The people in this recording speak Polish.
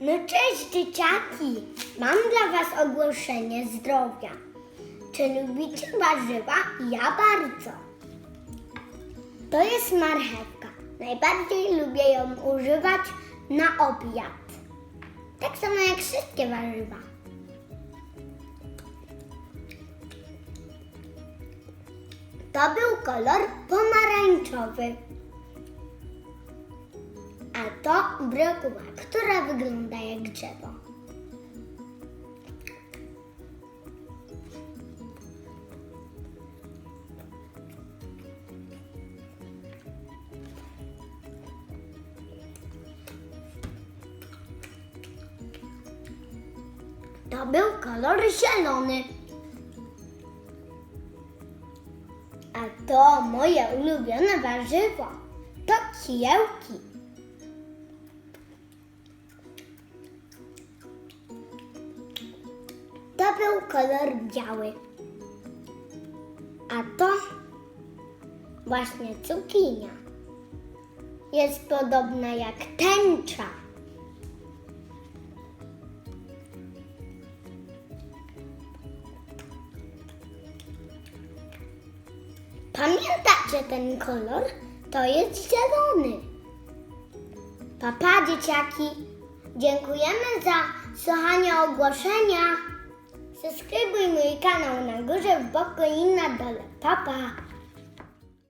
No cześć dzieciaki! Mam dla was ogłoszenie zdrowia. Czy lubicie warzywa? Ja bardzo. To jest marchewka. Najbardziej lubię ją używać na obiad. Tak samo jak wszystkie warzywa. To był kolor pomarańczowy. A to brokuła, która wygląda jak drzewo. To był kolor zielony. A to moje ulubione warzywo. To kiełki. Był kolor biały. A to właśnie cukinia. Jest podobna jak tęcza. Pamiętacie ten kolor? To jest zielony. Papa, dzieciaki. Dziękujemy za słuchanie ogłoszenia. Subskrybuj mój kanał na górze, w boku i na dole. Papa.